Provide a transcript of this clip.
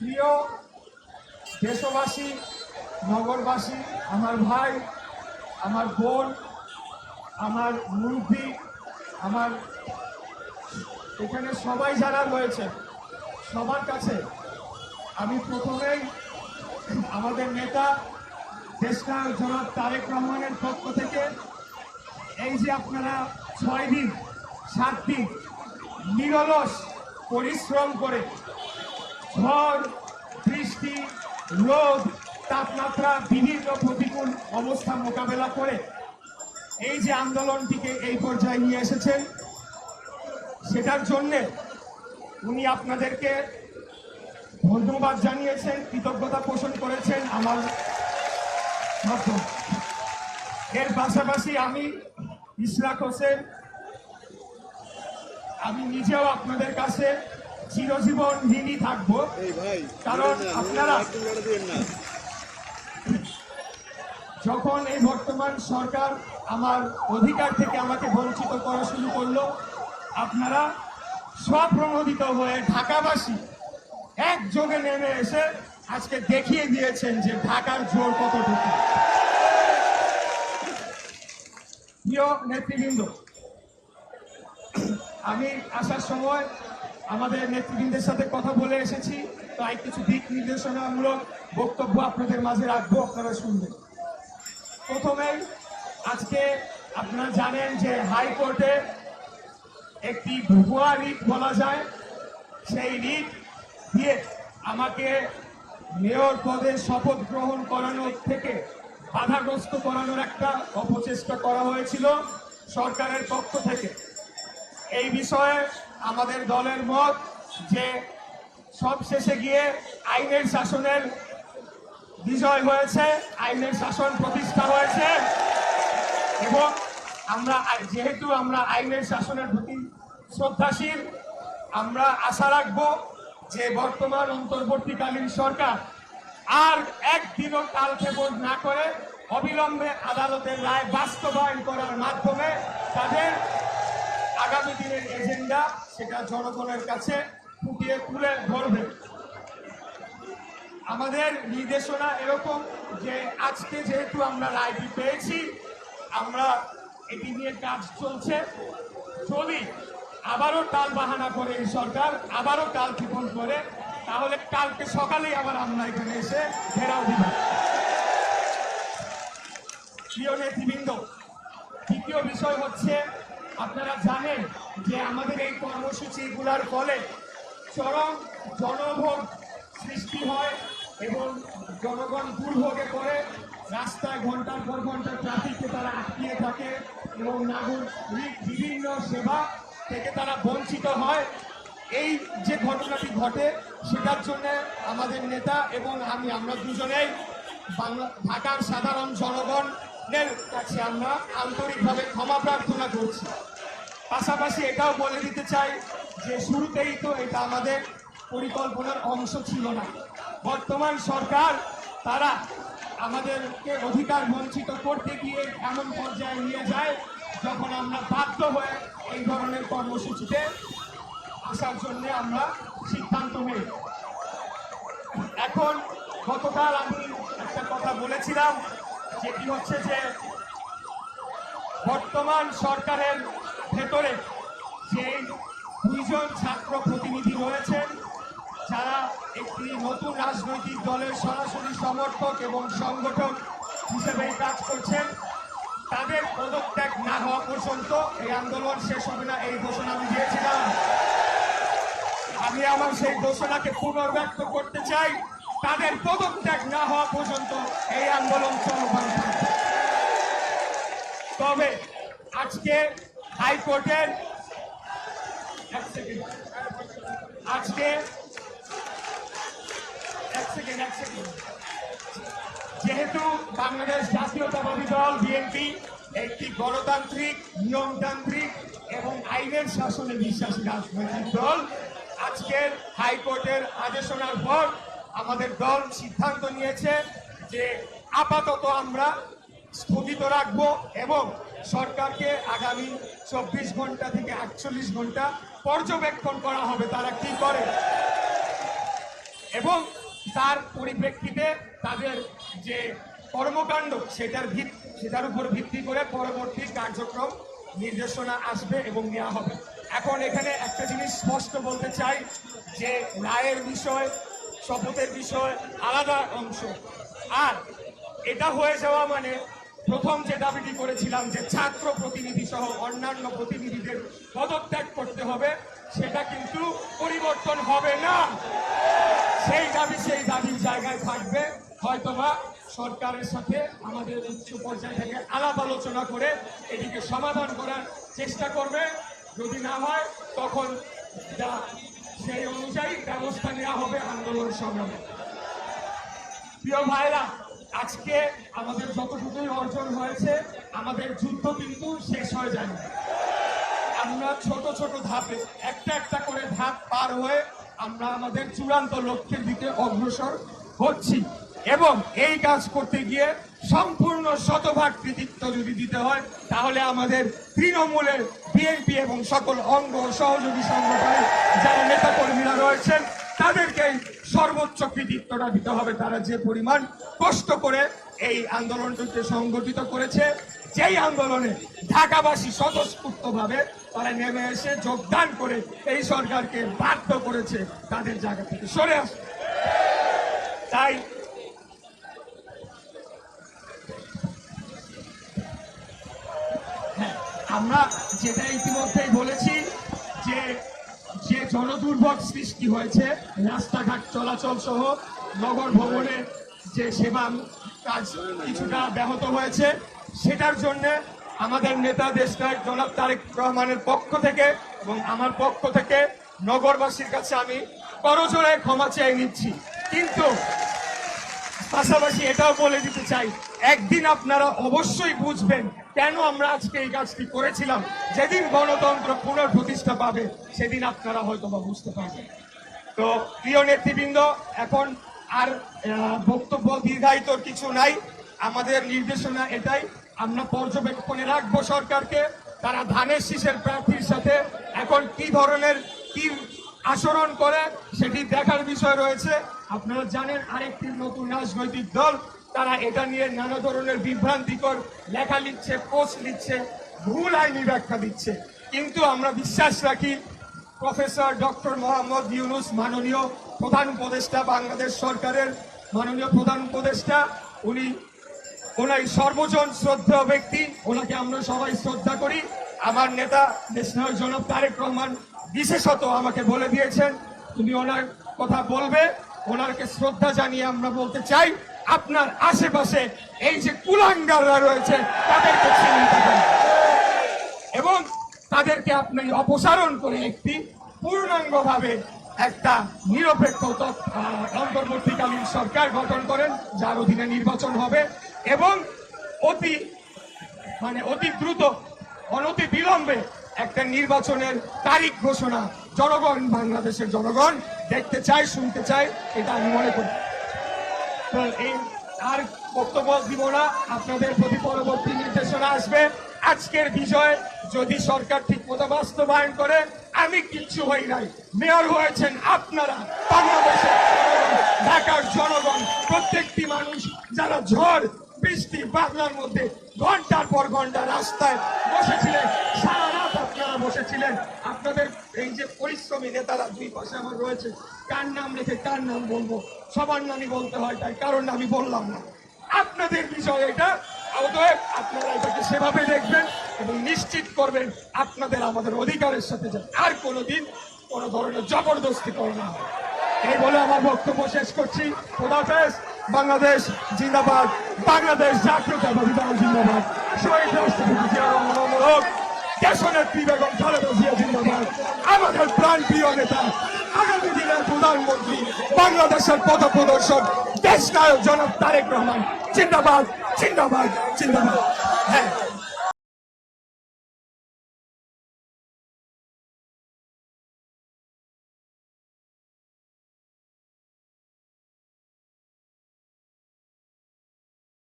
প্রিয় দেশবাসী, নগরবাসী, আমার ভাই, আমার বোন, আমার মুরব্বী, আমার এখানে সবাই যারা রয়েছে, সবার কাছে আমি প্রথমেই আমাদের নেতা, দেশনায়ক জনাব তারেক রহমানের পক্ষ থেকে এই যে আপনারা ছয় দিন, সাত দিন নিরলস পরিশ্রম করে ঝড়, বৃষ্টি, রোদ, তাপমাত্রা, বিভিন্ন প্রতিকূল অবস্থা মোকাবেলা করে এই যে আন্দোলনটিকে এই পর্যায়ে নিয়ে এসেছেন, সেটার জন্যে উনি আপনাদেরকে ধন্যবাদ জানিয়েছেন, কৃতজ্ঞতা পোষণ করেছেন আমার এর পাশাপাশি আমি ইসলাক হোসেন, আমি নিজেও আপনাদের কাছে চিরজীবন ঋণী থাকব। কারণ আপনারা যখন এই বর্তমান সরকার আমার অধিকার থেকে আমাকে বঞ্চিত করা শুরু করল আপনারা স্বপ্রণোদিত হয়ে ঢাকাবাসী একযোগে নেমে এসে আজকে দেখিয়ে দিয়েছেন যে ঢাকার জোর কতটুকু। প্রিয় নেতৃবৃন্দ আমি আসার সময় আমাদের নেতৃবৃন্দের সাথে কথা বলে এসেছি। তাই কিছু দিক নির্দেশনামূলক বক্তব্য আপনাদের মাঝে রাখব, আপনারা শুনবেন। প্রথমেই আজকে আপনারা জানেন যে হাইকোর্টে একটি ভুয়া রিট বলা যায়। সেই রিট দিয়ে আমাকে মেয়র পদে শপথ গ্রহণ করানোর থেকে বাধাগ্রস্ত করানোর একটা অপচেষ্টা করা হয়েছিল সরকারের পক্ষ থেকে। এই বিষয়ে আমাদের দলের মত যে সব শেষে গিয়ে আইনের শাসনের বিজয় হয়েছে, আইনের শাসন প্রতিষ্ঠা হয়েছে। এবং আমরা যেহেতু আমরা আইনের শাসনের প্রতি শ্রদ্ধাশীল, আমরা আশা রাখব যে বর্তমান অন্তর্বর্তীকালীন সরকার আর একদিনও কালক্ষেপণ না করে অবিলম্বে আদালতের রায় বাস্তবায়ন করার মাধ্যমে তাদের আগামী দিনের এজেন্ডা সেটা জনগণের কাছে ফুটিয়ে তুলে ধরবে। আমাদের নির্দেশনা এরকম যে আজকে যেহেতু আমরা রায়টি পেয়েছি, আমরা এটি নিয়ে কাজ চলছে। যদি আবারও টাল বাহানা করে এই সরকার, আবারও কাল ক্ষেপণ করে, তাহলে কালকে সকালেই আবার আমরা এখানে এসে ঘেরাও দিব। প্রিয় নেতৃবৃন্দ, দ্বিতীয় বিষয় হচ্ছে আপনারা জানেন যে আমাদের এই কর্মসূচিগুলোর ফলে চরম জনভোগ সৃষ্টি হয় এবং জনগণ দুর্ভোগে পড়ে। রাস্তায় ঘণ্টার পর ঘণ্টা ট্রাফিকে তারা আটকিয়ে থাকে এবং নাগরিক বিভিন্ন সেবা থেকে তারা বঞ্চিত হয়। এই যে ঘটনাটি ঘটে, সেটার জন্য আমাদের নেতা এবং আমি, আমরা দুজনেই বাংলা ঢাকার সাধারণ জনগণের কাছে আমরা আন্তরিকভাবে ক্ষমা প্রার্থনা করছি। পাশাপাশি এটাও বলে দিতে চাই যে শুরুতেই তো এটা আমাদের পরিকল্পনার অংশ ছিল না। বর্তমান সরকার, তারা আমাদেরকে অধিকার বঞ্চিত করতে গিয়ে এমন পর্যায়ে নিয়ে যায় যখন আমরা বাধ্য হয়ে এই ধরনের কর্মসূচিতে আসার জন্য আমরা সিদ্ধান্ত হই এখন গতকাল আমি একটা কথা বলেছিলাম যেটি হচ্ছে যে বর্তমান সরকারের ভেতরে যে দুইজন ছাত্র প্রতিনিধি রয়েছেন, যারা একটি নতুন রাজনৈতিক দলের সরাসরি সমর্থক এবং সংগঠক হিসেবে কাজ করছেন, তাদের পদত্যাগ না হওয়া পর্যন্ত এই আন্দোলন শেষ হবে না, এই ঘোষণা আমি দিয়েছিলাম। আমি আমার সেই ঘোষণাকে পুনর্ব্যক্ত করতে চাই, তাদের পদত্যাগ না হওয়া পর্যন্ত এই আন্দোলন চলমান। তবে আজকে হাইকোর্টের এক সেকেন্ড আজকে এক সেকেন্ড এক সেকেন্ড যেহেতু বাংলাদেশ জাতীয়তাবাদী দল বিএনপি একটি গণতান্ত্রিক, নিয়মতান্ত্রিক এবং আইনের শাসনে বিশ্বাসী রাজনৈতিক দল, আজকের হাইকোর্টের আদেশনার পর আমাদের দল সিদ্ধান্ত নিয়েছে যে আপাতত আমরা স্থগিত রাখব এবং সরকারকে আগামী চব্বিশ ঘণ্টা থেকে আটচল্লিশ ঘণ্টা পর্যবেক্ষণ করা হবে তারা কি করে। এবং তার পরিপ্রেক্ষিতে তাদের যে কর্মকাণ্ড, সেটার ভিত, সেটার উপর ভিত্তি করে পরবর্তী কার্যক্রম নির্দেশনা আসবে এবং নেওয়া হবে। এখন এখানে একটা জিনিস স্পষ্ট বলতে চাই যে রায়ের বিষয়, শপথের বিষয় আলাদা অংশ। আর এটা হয়ে যাওয়া মানে প্রথম যে দাবিটি করেছিলাম যে ছাত্র প্রতিনিধি সহ অন্যান্য প্রতিনিধিদের পদত্যাগ করতে হবে, সেটা কিন্তু পরিবর্তন হবে না। সেই দাবি সেই দাবির জায়গায় থাকবে। হয়তোবা সরকারের সাথে আমাদের উচ্চ পর্যায় থেকে আলাপ আলোচনা করে এটিকে সমাধান করার চেষ্টা করবে। যদি না হয়, তখন সেই অনুযায়ী ব্যবস্থা নেওয়া হবে আন্দোলন সংগ্রামে। প্রিয় ভাইরা, আজকে আমাদের যত যতটুকুই অর্জন হয়েছে, আমাদের যুদ্ধ কিন্তু শেষ হয়ে যায়নি। আমরা ছোট ছোট ধাপে, একটা একটা করে ধাপ পার হয়ে আমরা আমাদের চূড়ান্ত লক্ষ্যের দিকে অগ্রসর হচ্ছি এবং এই কাজ করতে গিয়ে সম্পূর্ণ শতভাগ কৃতিত্ব যদি দিতে হয়, তাহলে আমাদের তৃণমূলের বিএনপি এবং সকল অঙ্গ সহযোগী সংগঠনের যারা নেতাকর্মীরা রয়েছেন তাদেরকেই সর্বোচ্চ কৃতিত্বটা দিতে হবে। তারা যে পরিমাণ কষ্ট করে এই আন্দোলনটিকে সংগঠিত করেছে যেই আন্দোলনে ঢাকাবাসী স্বতঃস্ফূর্তভাবে তারা নেমে এসে যোগদান করে এই সরকারকে বাধ্য করেছে তাদের জায়গা থেকে সরে আসে তাই হ্যাঁ, আমরা যেটা ইতিমধ্যেই বলেছি যে যে জনদুর্ভোগ সৃষ্টি হয়েছে, রাস্তাঘাট চলাচল সহ নগর ভবনের যে সেবা কাজ কিছুটা ব্যাহত হয়েছে, সেটার জন্য আমাদের নেতা দেশনায়ক জনাব তারেক রহমানের পক্ষ থেকে এবং আমার পক্ষ থেকে নগরবাসীর কাছে আমি করজোড়ায় ক্ষমা চেয়ে নিচ্ছি। কিন্তু পাশাপাশি এটাও বলে দিতে চাই, একদিন আপনারা অবশ্যই বুঝবেন কেন আমরা আজকে এই কাজটি করেছিলাম। যেদিন গণতন্ত্র পুনঃপ্রতিষ্ঠা পাবে, সেদিন আপনারা হয়তো বা বুঝতে পারবেন। তো প্রিয় নেতৃবৃন্দ, এখন আর বক্তব্য দীর্ঘায়িতর কিছু নাই। আমাদের নির্দেশনা এটাই, আমরা পর্যবেক্ষণে রাখব সরকারকে, তারা ধানের শীষের প্রার্থীর সাথে এখন কি ধরনের, কি আচরণ করে সেটি দেখার বিষয় রয়েছে। আপনারা জানেন আরেকটি নতুন রাজনৈতিক দল, তারা এটা নিয়ে নানা ধরনের বিভ্রান্তিকর লেখা লিখছে, পোস্ট লিখছে, ভুল আইনি ব্যাখ্যা দিচ্ছে। কিন্তু আমরা বিশ্বাস রাখি, প্রফেসর ডক্টর মোহাম্মদ ইউনুস মাননীয় প্রধান উপদেষ্টা, বাংলাদেশ সরকারের মাননীয় প্রধান উপদেষ্টা, উনি ওনাই সর্বজন শ্রদ্ধা ব্যক্তি, ওনাকে আমরা সবাই শ্রদ্ধা করি। আমার নেতা, দেশনায়ক জনাব তারেক রহমান বিশেষত আমাকে বলে দিয়েছেন, তুমি ওনার কথা বলবে, ওনারকে শ্রদ্ধা জানিয়ে আমরা বলতে চাই, আপনার আশেপাশে এই যে কুলাঙ্গাররা রয়েছে, তাদেরকে করুন। এবং তাদেরকে আপনি অপসারণ করে একটি পূর্ণাঙ্গভাবে একটা নিরপেক্ষ অন্তর্বর্তীকালীন সরকার গঠন করেন, যার অধীনে নির্বাচন হবে এবং অতি মানে অতি দ্রুত অনতি বিলম্বে একটা নির্বাচনের তারিখ ঘোষণা। জনগণ, বাংলাদেশের জনগণ দেখতে চায়, শুনতে চায়, এটা আমি মনে করি। আর বক্তব্য দিব না, আপনাদের প্রতি পরবর্তী নির্দেশনা আসবে। আজকের বিষয় যদি সরকার ঠিক মতো বাস্তবায়ন করে, আমি কিচ্ছু হই নাই। মেয়র হয়েছেন আপনারা, বাংলাদেশের ঢাকার জনগণ, প্রত্যেকটি মানুষ যারা ঝড়, বৃষ্টি বাংলার মধ্যে ঘণ্টার পর ঘণ্টা রাস্তায় বসেছিলেন, সারা আপনাদের এই যে পরিশ্রমী নেতারা দুই পাশে আমার রয়েছে, কার নাম রেখে কার নাম বলব? সবার নামই বলতে হয়, তাই কারণ আমি বললাম না। আপনাদের বিষয় এটা আপনারা এটাকে সেভাবে দেখবেন এবং নিশ্চিত করবেন আপনাদের আমাদের অধিকারের সাথে যেন আর কোনোদিন কোনো ধরনের জবরদস্তি করবে না এই বলে আমার বক্তব্য শেষ করছি। খোদাফেজ বাংলাদেশ জিন্দাবাদ, বাংলাদেশ দল জিন্দাবাদ। শহীদ রাষ্ট্রপতি দেশনেত্রী বেগম খালেদা জিয়া জিন্দাবাদ। আমাদের প্রাণ প্রিয় নেতা, আগামী দিনের প্রধানমন্ত্রী, বাংলাদেশের পথ প্রদর্শক দেশ নায়ক জনাব তারেক রহমান। জিন্দাবাদ জিন্দাবাদ জিন্দাবাদ।